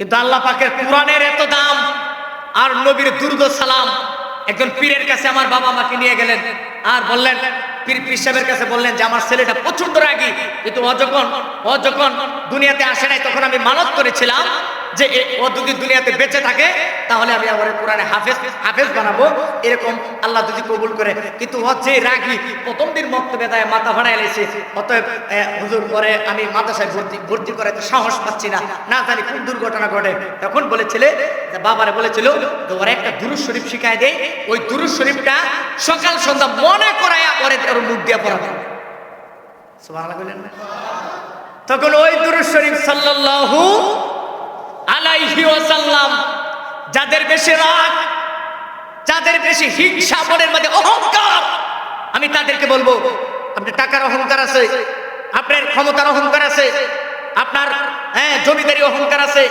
কিন্তু আল্লাহ পাকের কোরআনের এত দাম আর নবীর দুর্দ সালাম। একজন পীরের কাছে আমার বাবা মাকে নিয়ে গেলেন আর বললেন, পীর পীর সাহেবের কাছে বললেন যে, আমার ছেলেটা প্রচণ্ড রাগি। কিন্তু ও যখন ও যখন দুনিয়াতে আসে নাই, তখন আমি মানত করেছিলাম। যে ও যদি দুনিয়াতে বেঁচে থাকে, তাহলে আমি আমার কোরআনে হাফেজ হাফেজ বানাবো। এরকম আল্লাহ যদি কবুল করে। কিন্তু যে রাগী, প্রথম দিন মক্তবে দেয় মাথা ভাড়া এলেছে অতএব হুজুর, পরে আমি মাদ্রাসায় ভর্তি ভর্তি করাতে সাহস পাচ্ছি না। না জানি কোন দুর্ঘটনা ঘটে। তখন বলেছিলে বাবারে বলেছিল ওরা একটা দুরুজ শরীফ শিখায় দেয় ওই দুরুজ শরীফটা সকাল সন্ধ্যা মনে করাইয়া পরে ওর মুখ দিয়ে পড়াবে। সুবহানাল্লাহ বললেন না? তখন ওই দুরুজ শরীফ সাল্লাল্লাহু যাদের বেশি রাগ, যাদের বেশি হিংসা, মনের মধ্যে অহংকার, আমি তাদেরকে বলব, আপনার টাকার অহংকার আছে, আপনার ক্ষমতার অহংকার আছে, আপনার হ্যাঁ জমিদারি অহংকার আছে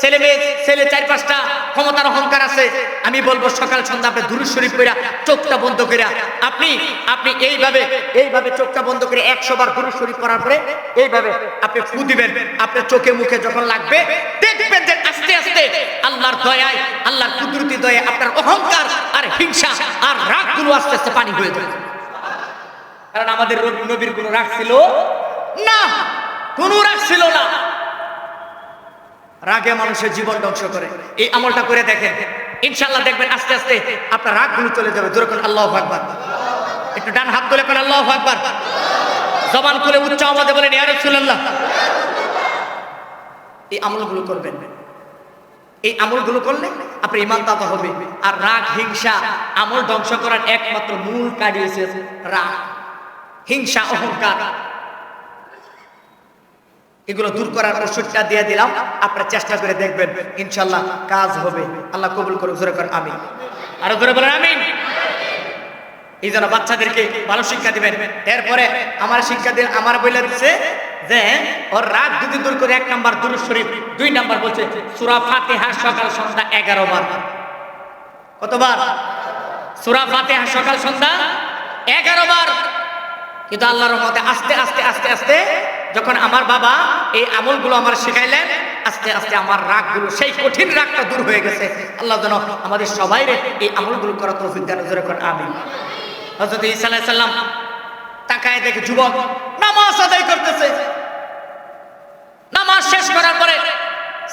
ছেলে মেয়ে, ছেলে চার পাঁচটা ক্ষমতার অহংকার আছে। আমি বলব সকাল সন্ধ্যা আপনি দুরুজ শরীফ কইরা চোখটা বন্ধ কইরা আপনি আপনি এইভাবে এইভাবে চোখটা বন্ধ করে একশো বার দুরুজ শরীফ করার পরে এইভাবে আপনি ফু দিবেন। আপনার চোখে মুখে যখন লাগবে, দেখবেন যে আস্তে আস্তে আল্লাহর দয়ায়, আল্লাহর কুদরতি দয়ায় আপনার অহংকার আর হিংসা আর রাগ রাগগুলো আস্তে আস্তে পানি হয়ে যাবে। কারণ আমাদের নবীর কোনো রাগ ছিল না। কোনো রাগ ছিল না। রাগে মানুষের জীবন ধ্বংস করে। এই আমলটা করে দেখেন। ইনশাল্লাহ দেখবেন আস্তে আস্তে আপনার রাগগুলো চলে যাবে। দূরে কোন আল্লাহ আকবার। একটু ডান হাত কোন আল্লাহ আকবার। জবান খুলে উচ্চ আমাদের বলেন, ইয়া রাসূলুল্লাহ। এই আমলগুলো করবেন। এই আমলগুলো করলে আপনি ইমান দাতা হবে। আর রাগ, হিংসা, আমল ধ্বংস করার একমাত্র মূল কাজ হচ্ছে রাগ। হিংসা, অহংকার। এগুলো দূর করার ওষুধটা দিয়ে দিলাম। আপনারা চেষ্টা করে দেখবেন। ইনশাল্লাহ কাজ হবে। আল্লাহ কবুল করে জোরে করেন আমি আরও ধরে বলেন, আমিন। এই জন্য বাচ্চাদেরকে ভালো শিক্ষা দিবেন। এরপরে আমার শিক্ষা দিয়ে আমার বলে দিচ্ছে যে, ওর রাত যদি দূর করে এক নাম্বার দুরুদ শরীফ, দুই নাম্বার বলছে, সুরা ফাতিহা সকাল সন্ধ্যা এগারো বার। কতবার? সুরা ফাতিহা সকাল সন্ধ্যা এগারো বার। কিন্তু আল্লাহর মতে আস্তে আস্তে আস্তে আস্তে যখন আমার বাবা এই আমলগুলো আমার শেখাইলেন, আস্তে আস্তে আমার রাগগুলো, সেই কঠিন রাগটা দূর হয়ে গেছে। আল্লাহ যেন আমাদের সবাই রে এই আমলগুলো করা তৌফিক দান, জোরে হযরত ঈসা আলাইহিস সালাম তাকায় দেখে যুবক নামাজ আদায় করতেছে। নামাজ শেষ করার পরে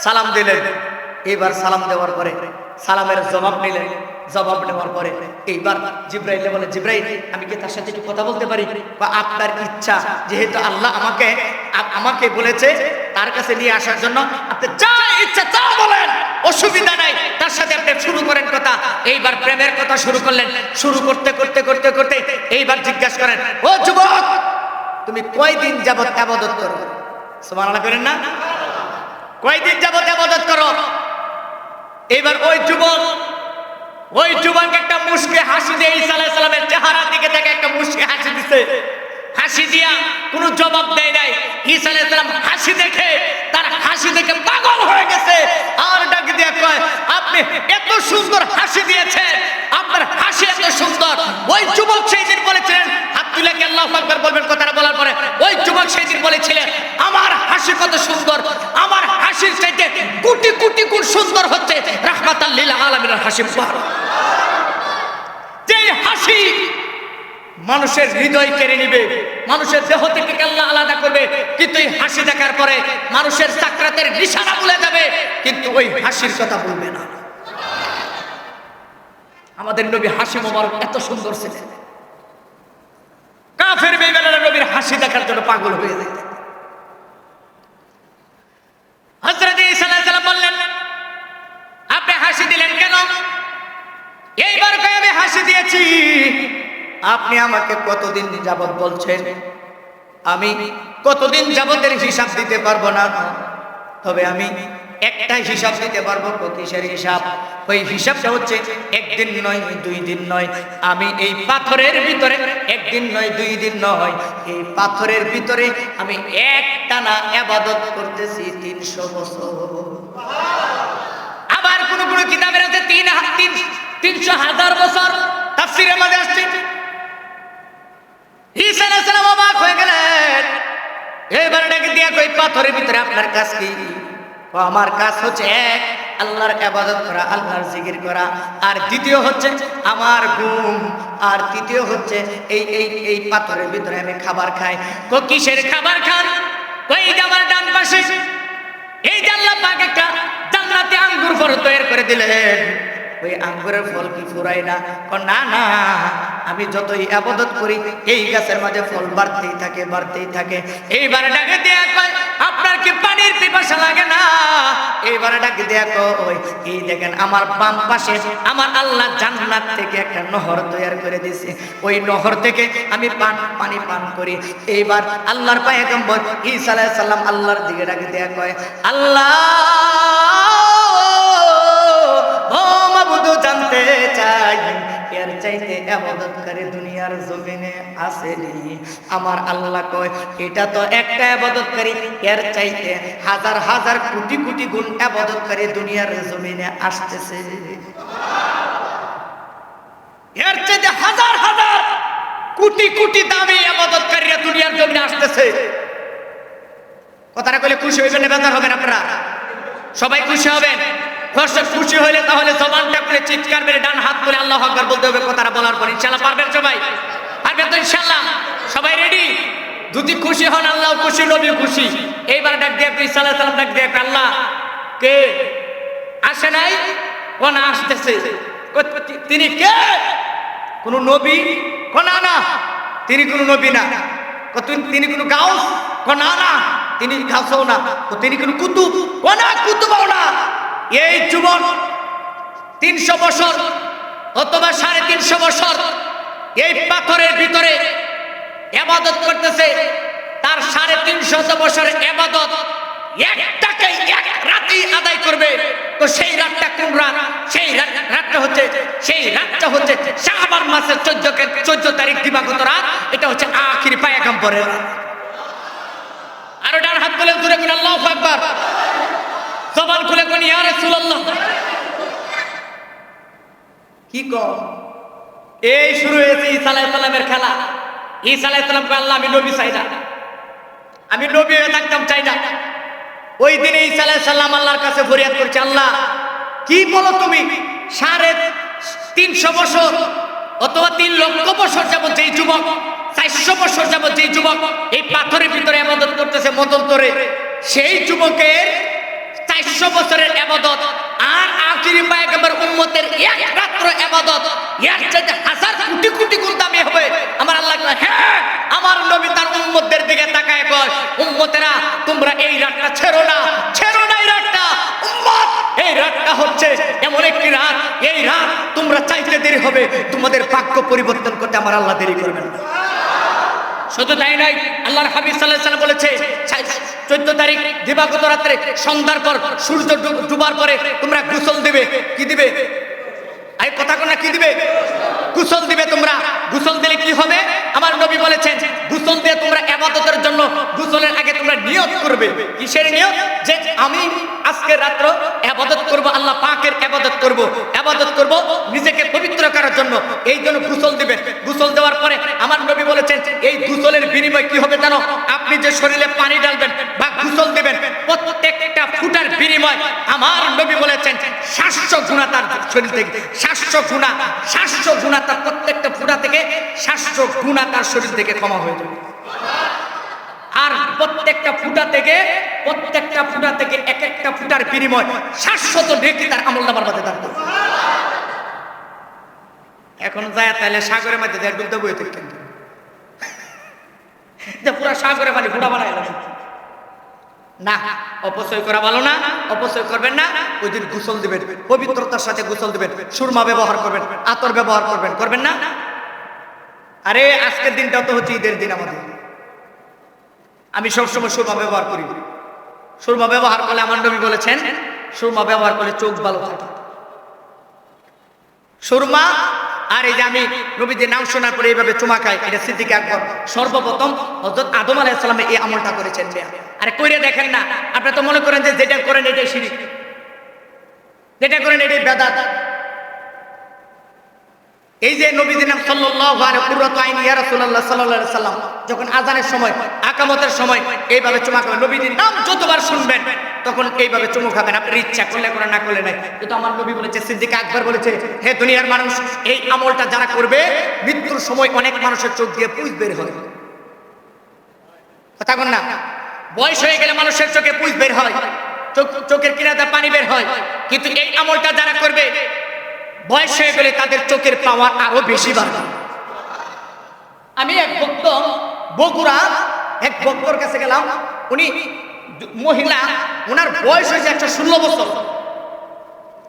সালাম দিলেন। এইবার সালাম দেওয়ার পরে সালামের জবাব নিলেন জবাব নেওয়ার পরে এইবার জিব্রাইলে বলে, জিব্রাইল, আমি কি তার সাথে একটু কথা বলতে পারি? বা আপনার ইচ্ছা, যেহেতু আল্লাহ আমাকে আমাকে বলেছে তার কাছে নিয়ে আসার জন্য, আপনি যা ইচ্ছা তা বলেন, অসুবিধা নাই, তার সাথে আপনি শুরু করেন কথা। এইবার প্রেমের কথা শুরু করলেন। শুরু করতে করতে করতে করতে এইবার জিজ্ঞাসা করেন, ও যুবক, তুমি কয়দিন যাবত আবাদত করো? সুবহানাল্লাহ করেন না? কয়দিন যাবত আবাদত করো? এবার ওই যুবক ওই যুবক একটা মুশকে হাসি দিয়ে ঈসা সালামের চেহারার দিকে দেখে একটা মুশকে হাসি দিছে। হাসি দিয়া কোনো জবাব দেয় নাই। ঈসা আলাইহিস সালাম হাসি দেখে, তার হাসি দেখে পাগল হয়ে গেছে। আর ডাক দিয়ে কয়, আপনি এত সুন্দর হাসি দিয়েছেন, আপনার হাসি এত সুন্দর। ওই যুবক সেই দিন বলেছিলেন তুলে বলবেন কথাটা বলার পরে ওই যুবক বলেছিলেন, আমার হাসি কত সুন্দর, আমার হাসির চাইতে কোটি কোটি গুণ সুন্দর হচ্ছে হাসি হাসি মানুষের হৃদয় কেড়ে নিবে, মানুষের দেহ থেকে আল্লাহ আলাদা করবে, কিন্তু এই হাসি দেখার পরে মানুষের চাকরাতের নিশানা ভুলে যাবে, কিন্তু ওই হাসির কথা বলবে না। আমাদের নবী হাসি মোবারক এত সুন্দর ছিলেন। কাফের বেবেলারা নবীর হাসি দেখার জন্য পাগল হয়ে যায়। হযরত ঈসা আলাইহিস সালাম বললেন, আপনি হাসি দিলেন কেন? এইবার আমি হাসি দিয়েছি? আপনি আমাকে কতদিন যাবত বলছেন, আমি কতদিন যাবতের হিসাব দিতে পারব না? তবে আমি একটা হিসাব দিতে পারব কিসের হিসাব। ওই হিসাবটা হচ্ছে, একদিন নয়, দুই দিন নয়। আমি এই পাথরের ভিতরে, একদিন নয়, দুই দিন নয়। এই পাথরের ভিতরে আমি একটানা আবাদত করতেছি তিনশো বছর। আবার কোন কোন কিতাবের আছে, তিন তিন, তিনশো হাজার বছর। তাফসিরের মধ্যে আসছে। ঈসা আলাইহিস সালাম অবাক হয়ে গেলেন। এবার ডেকে দিয়া কই পাথরের ভিতরে আপনার কাজ কি? ও আমার কাজ হচ্ছে এক, আল্লাহর আবাদত করা, আল্লাহর জিকির করা। আর দ্বিতীয় হচ্ছে আমার ঘুম। আর তৃতীয় হচ্ছে এই এই এই পাথরের ভিতরে আমি খাবার খাই। কো কিসের খাবার খান? ওই জামার ডান পাশে? এই আল্লাহ পাক একটা জান্নাতে আঙ্গুর ফল তৈরি করে দিলেন। ওই আঙ্গুরের ফল কি ফুরাই না? না না, আমি যতই আবাদত করি, এই গাছের মাঝে ফল বাড়তেই থাকে বাড়তেই থাকে। এইবারে ডাকে দেয়া কয়, আপনার কি পানির পিপাসা লাগে না? এইবারে ডাকে দেয়া কয় এই দেখেন আমার বাম পাশে আমার আল্লাহ জান্নাত থেকে একটা নহর তৈরি করে দিয়েছে। ওই নহর থেকে আমি পান, পানি পান করি। এইবার আল্লাহর পায়গম্বর ঈসা আলাইহিস সালাম আল্লাহর দিকে ডাকে দেয়া কয়, আল্লাহ আসেনি আমার আল্লাহ কয়, এটা তো একটা আবাদতকারী, এর চাইতে হাজার হাজার কোটি কোটি গুণ আবাদতকারী দুনিয়ার জমিনে আসতেছে। এর চাইতে হাজার হাজার কোটি কোটি দামি দুনিয়ার জমিনে আসতেছে। কথাটা কইলে খুশি হইবেন না হবেন আপনারা? সবাই খুশি হবেন? কষ্ট খুশি হইলে তাহলে জবানটা করে চিৎকার মেরে ডান হাত তুলে আল্লাহ আকবার বলতে হবে কথাটা বলার পর, ইনশাআল্লাহ পারবেন সবাই? পারবেন তো ইনশাআল্লাহ। সবাই রেডি যদি খুশি হন আল্লাহ, খুশি, নবী খুশি। এইবার ডাক দিয়ে আপনি সাল্লাহ সাল্লাম ডাক দিয়ে আল্লাহ। কে? আসে নাই? কোন আসতেছে? তিনি কে? কোন নবী? কো না তিনি কোন নবী না। তিনি কোন গাউস? কো না তিনি গাউসও না। তিনি কোন কুতুব? কো না কুতুবও না। এই যুবক তিনশো বছর অথবা সাড়ে তিনশো বছর এই পাথরের ভিতরে এবাদত করতেছে, তার সাড়ে তিনশত বছরের এবাদত একটাকে এক রাতেই আদায় করবে। তো সেই রাতটা সেই রাত- রাতটা হচ্ছে সেই রাতটা হচ্ছে তারিখ এটা হচ্ছে আরও হাত দূরে কি কর এই শুরু হয়েছে ঈসা আলাইহিস সালামের খেলা। ঈসা আলাইহিস সালামকে আল্লাহ, আমি নবী চাই না। আমি নবী হয়ে থাকতাম, চাই না। ওই দিনে ঈসা আলাইহিস সালাম আল্লাহর কাছে ফরিয়াদ করছে, আল্লাহ, কি বলো তুমি? সাড়ে তিনশো বছর অথবা তিন লক্ষ বছর যাবত যেই যুবক, চারশো বছর যাবত যেই যুবক এই পাথরের ভিতরে আবাদত করতেছে মতন্তরে সেই যুবকের চারশো বছরের আবাদত, আর আখিরি পায়গাম্বর উম্মতের এক রাত্র আবাদত, এর চাইতে হাজার কোটি কোটি গুণ দামি হবে। আমার আল্লাহ হ্যাঁ আমার নবী তার উম্মতদের দিকে তাকায় কয়, উম্মতেরা, তোমরা এই রাতটা ছেড়ো না ছেড়ো না এই রাতটা। উম্মত, এই রাতটা হচ্ছে এমন একটি রাত, এই রাত তোমরা চাইতে দেরি হবে, তোমাদের ভাগ্য পরিবর্তন করতে আমার আল্লাহ দেরি করবেন শুধু তাই নয়, আল্লাহর হাবিব সাল্লাহ সাল্লাম বলেছে চোদ্দ তারিখ দিবাগত রাত্রে সন্ধ্যার পর সূর্য ডুবার পরে তোমরা গোসল দিবে। কি দিবে? এই কথা কোনা কি দিবে? গোসল দিবে তোমরা। গোসল দিলে কি হবে? আমার নবী বলেছেন, গোসল দিয়ে তোমরা আবাদতের জন্য গোসলের আগে তোমরা নিয়ত করবে। কিসের নিয়ত? যে আমি আজকে রাত্র আবাদত করব, আল্লাহ পাকের আবাদত করব। আবাদত করব নিজেকে পবিত্র করার জন্য। এই জন্য গোসল দিবে। গোসল দেওয়ার পরে আমার নবী বলেছেন, এই গোসলের বিনিময় কি হবে জানো? আপনি যে শরীরে পানি ডালবেন বা গোসল দিবেন, প্রত্যেকটা ফুটার বিনিময় আমার নবী বলেছেন, সাতশো গুণা তার শরীর থেকে। সাতশো গুণা সাতশো গুণা তার প্রত্যেকটা ফুটা থেকে সাতশো গুণা তার শরীর থেকে ক্ষমা হয়ে যাবে। আর প্রত্যেকটা ফুটা থেকে, প্রত্যেকটা ফুটা থেকে এক একটা ফুটার বিনিময় সাতশত নেকি তার আমল নামার মধ্যে থাকতো এখন যায় তাহলে সাগরের মধ্যে যায় ডুবতে বইতে যে পুরা সাগরে পানি ফুটা বানায় না, অপচয় করা ভালো না, অপচয় করবেন না। ওই দিন গোসল দিবেন, পবিত্রতার সাথে গোসল দিবেন, সুরমা ব্যবহার করবেন, আতর ব্যবহার করবেন করবেন না? আরে, আজকের দিনটা তো হচ্ছে ঈদের দিন আমাদের। আমি সবসময় সুরমা ব্যবহার করি। সুরমা ব্যবহার করলে আমার নবী বলেছেন, সুরমা ব্যবহার করলে চোখ ভালো থাকে। সুরমা আর এই যে আমি নবীদের নাম শোনার পরে এইভাবে চুমা খাই, এটা সিদ্দিক আকবর। সর্বপ্রথম হজরত আদম আলাহ ইসলামে এই আমলটা করেছেন। আরে কইরে দেখেন না, আপনি তো মনে করেন যে যেটা করেন এটাই সিঁড়ি যেটা করেন এটাই বেদাত। এই যে নবীদের নাম সাল্লাম যখন আজানের সময়, আকামতের সময়, এইভাবে চুমা খাবেন নবীদের নাম যতবার শুনবেন, তখন এইভাবে চুমু খাবেন। আপনার ইচ্ছা করলে করে না করলে নাই। কিন্তু আমার নবী বলেছে, সিদ্দিক আকবর বলেছে, হে দুনিয়ার মানুষ, এই আমলটা যারা করবে, মৃত্যুর সময় অনেক মানুষের চোখ দিয়ে পুঁজ বের হয়। কথা না? বয়স হয়ে গেলে মানুষের চোখে পুঁজ বের হয়। চোখ- চোখের কিনাতে পানি বের হয়। কিন্তু এই আমলটা যারা করবে বয়স হয়ে গেলে তাদের চোখের পাওয়ার আরও বেশি বাড়বে আমি এক ভক্ত বগুড়া এক ভক্তর কাছে গেলাম। উনি মহিলা ওনার বয়স হয়েছে একশো ষোলো বছর।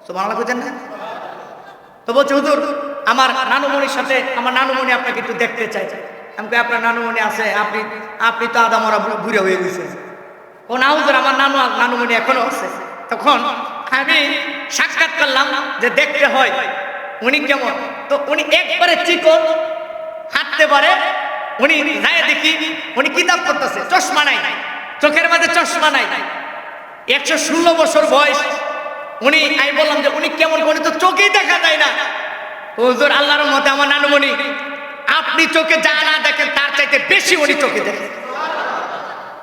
তো বাংলা বুঝেন না? তো বলছে হুজুর আমার নানুমণির সাথে আমার নানুমণি আপনাকে একটু দেখতে চাই। আমি আপনার নানুমণি আছে আপনি আপনি তো আদা মরা বুড়ে হয়ে গেছে ও না হুজুর আমার নানু নানুমণি এখনও আছে। তখন আমি সাক্ষাৎ করলাম যে দেখতে হয় উনি কেমন? তো উনি একবারে চিকন, হাঁটতে পারে, উনি যায় দেখি উনি কিতাব করতেছে চশমা নাই, চোখের মাঝে চশমা নাই। একশো ষোলো বছর বয়স, উনি, আমি বললাম যে উনি কেমন উনি তো চোখেই দেখা যায় না। হুজুর, আল্লাহর মতে আমার নানুমণি, আপনি চোখে যা না দেখেন, তার চাইতে বেশি উনি চোখে দেখেন।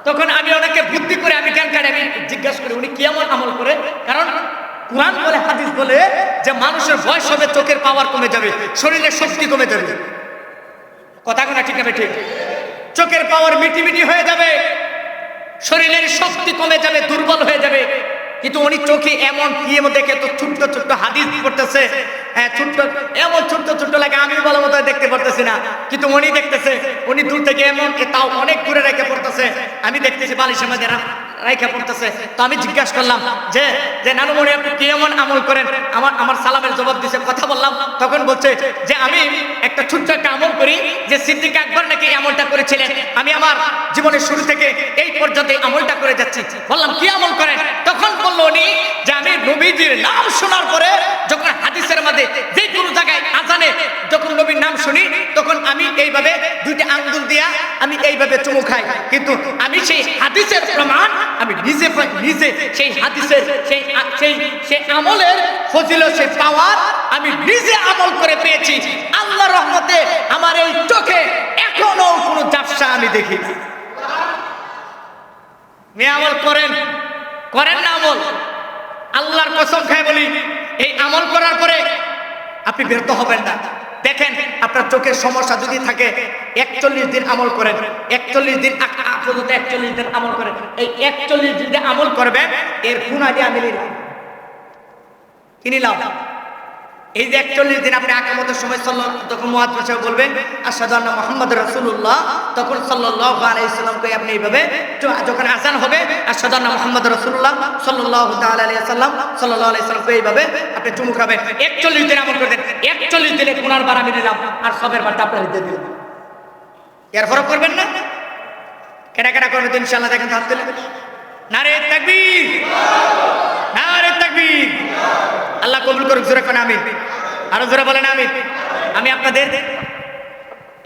তখন আমি ওনাকে বুদ্ধি করে আমি কাটে আমি জিজ্ঞাসা করি, উনি কেমন আমল করে? কারণ কোরআন বলে, হাদিস বলে যে মানুষের বয়স হবে, চোখের পাওয়ার কমে যাবে, শরীরের শক্তি কমে যাবে। কথা কোনা ঠিক হবে ঠিক? চোখের পাওয়ার মিটিমিটি মিটি হয়ে যাবে, শরীরের শক্তি কমে যাবে, দুর্বল হয়ে যাবে। কিন্তু উনি চোখে এমন ইয়ে দেখে তো ছোট্ট ছোট্ট হাদিস পড়তেছে। হ্যাঁ ছোট্ট, এমন ছোট্ট ছোট্ট লাগে, আমি বলার মতো দেখতে পারতেছি না। কিন্তু উনি দেখতেছে, উনি দূর থেকে এমন তাও অনেক দূরে রেখে পড়তেছে। আমি দেখতেছি বালিশের মধ্যে রাইখা পড়তেছে। তো আমি জিজ্ঞাসা করলাম, যে যে নানুমণি আপনি কি এমন আমল করেন? আমার আমার সালামের জবাব দিছে, কথা বললাম। তখন বলছে, যে আমি একটা ছোট্ট একটা আমল করি, যে সিদ্দিক আকবর নাকি আমলটা করেছিলেন। আমি আমার জীবনের শুরু থেকে এই পর্যন্ত আমলটা করে যাচ্ছি। বললাম, কি আমল করেন? তখন বলল উনি, যে আমি নবীজির নাম শোনার পরে যখন হাদিসের মধ্যে যে আজানে যখন নবীর নাম শুনি, তখন আমি এইভাবে দুইটা আঙ্গুল দিয়া আমি এইভাবে চুমু খাই। কিন্তু আমি সেই হাদিসের প্রমাণ আমি নিজে নিজে সেই হাদিসের সেই সেই সেই আমলের ফজিল সেই পাওয়ার আমি নিজে আমল করে পেয়েছি। আল্লাহ রহমতে আমার এই চোখে এখনও কোনো জাফসা আমি দেখি মেয়ে আমল করেন। করেন না আমল। আল্লাহর কসম খায় বলি, এই আমল করার পরে আপনি ব্যর্থ হবেন না। দেখেন, আপনার চোখের সমস্যা যদি থাকে, একচল্লিশ দিন আমল করেন। একচল্লিশ দিন আপাতত একচল্লিশ দিন আমল করেন। এই একচল্লিশ দিন আমল করবেন, এর পুনাদি আমি নিলাম। কি নিলাম? এই যে একচল্লিশ দিন আপনি আকামতের সময় সাল্লাহ তখন মহাদ সাহেব বলবেন আসাদু আন্না মোহাম্মদ রসুল্লাহ তখন সাল্লাহ আলাইসাল্লামকে আপনি এইভাবে যখন আসান হবে আসাদু আন্না মোহাম্মদ রসুল্লাহ সাল্লাহ আলাইসাল্লাম সাল্লাহ আলাইসাল্লামকে এইভাবে আপনি চুমু খাবেন। একচল্লিশ দিন আমল করবেন, একচল্লিশ দিনে পুনর্বার আমি নিলাম আর সবের বারটা আপনার দিয়ে দিলাম। এর ফরক করবেন না? কেনা কেনা করবেন ইনশাল্লাহ দেখেন হাত তুলে। নারে তাকবীর নারে তাকবীর আল্লাহ কবুল করুক, জোরে কোন আমি আরও জোরে বলেন আমি আমি আপনাদের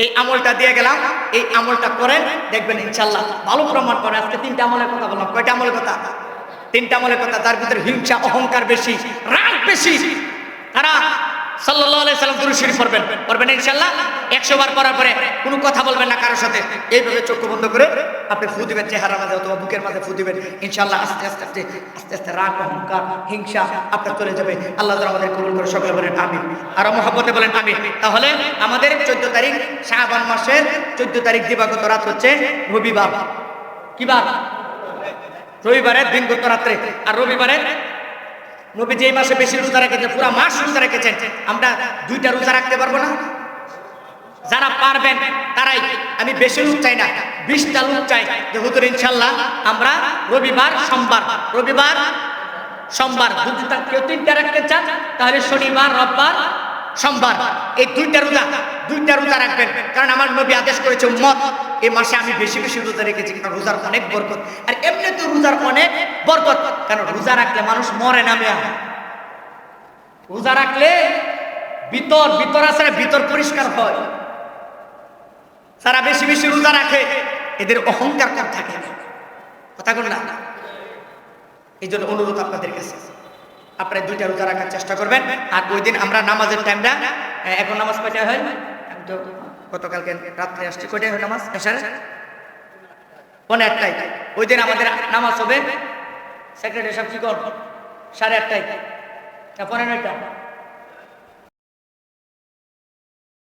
এই আমলটা দিয়ে গেলাম। এই আমলটা করেন দেখবেন ইনশাল্লাহ ভালো প্রমাণ করে। আজকে তিনটা আমলের কথা বললাম। কয়টা আমলের কথা? তিনটা আমলের কথা। তার ভিতরে হিংসা, অহংকার বেশি, রাগ বেশি, তারা পড়বেন। ইনশাআল্লাহ। 100 বার পরে কোনো কথা বলবেন না কারোর সাথে। এইভাবে চোখ বন্ধ করে আপনি ফু দিবেন বুকের ইনশাআল্লাহ আস্তে আস্তে আস্তে আস্তে আপনার যাবে। আল্লাহ আমাদের সকলে বলেন মহব্বতে বলেন তাহলে আমাদের 14 তারিখ শাবান মাসের 14 তারিখ দিবাগত রাত হচ্ছে রবিবার। কি বার? রবিবারের দিন গত রাত্রে। আর রবিবারের নবী যেই মাসে বেশি রোজা রেখেছেন পুরো মাস রোজা রেখেছেন আমরা দুইটা রোজা রাখতে পারব না? যারা পারবেন, তারাই। আমি বেশি লোক চাই না, বিশটা লোক চাই। যে হুতুর ইনশাল্লাহ আমরা রবিবার সোমবার রবিবার সোমবার। কেউ তিনটা রাখতে চান, তাহলে শনিবার, রোববার সোমবার। এই দুইটা রোজা দুইটা রোজা রাখবেন। কারণ আমার নবী আদেশ করেছে মত এই মাসে আমি বেশি বেশি রোজা রেখেছি কারণ রোজার অনেক বরকত। আর এমনি তো রোজার অনেক বরকত কারণ রোজা রাখলে মানুষ মরে না মেয়া। রোজা রাখলে ভিতর ভিতর আছে না, ভিতর পরিষ্কার হয়। সারা বেশি বেশি রোজা রাখে এদের অহংকার কম থাকে। কথা কোন না? এই জন্য অনুরোধ আপনাদের কাছে। আপনারা দুইটা রোজা রাখার চেষ্টা করবেন। আর ওই দিন আমরা নামাজের টাইমটা এখন নামাজ কয়টায় হয়? আমি তো গতকালকে রাত্রে আসছি কয়টায় হয় নামাজ? এসারে পনেরো আটটায়। ওই দিন আমাদের নামাজ হবে সেক্রেটারি সাহেব কি কর সাড়ে আটটায়। পনেরো নয়টা।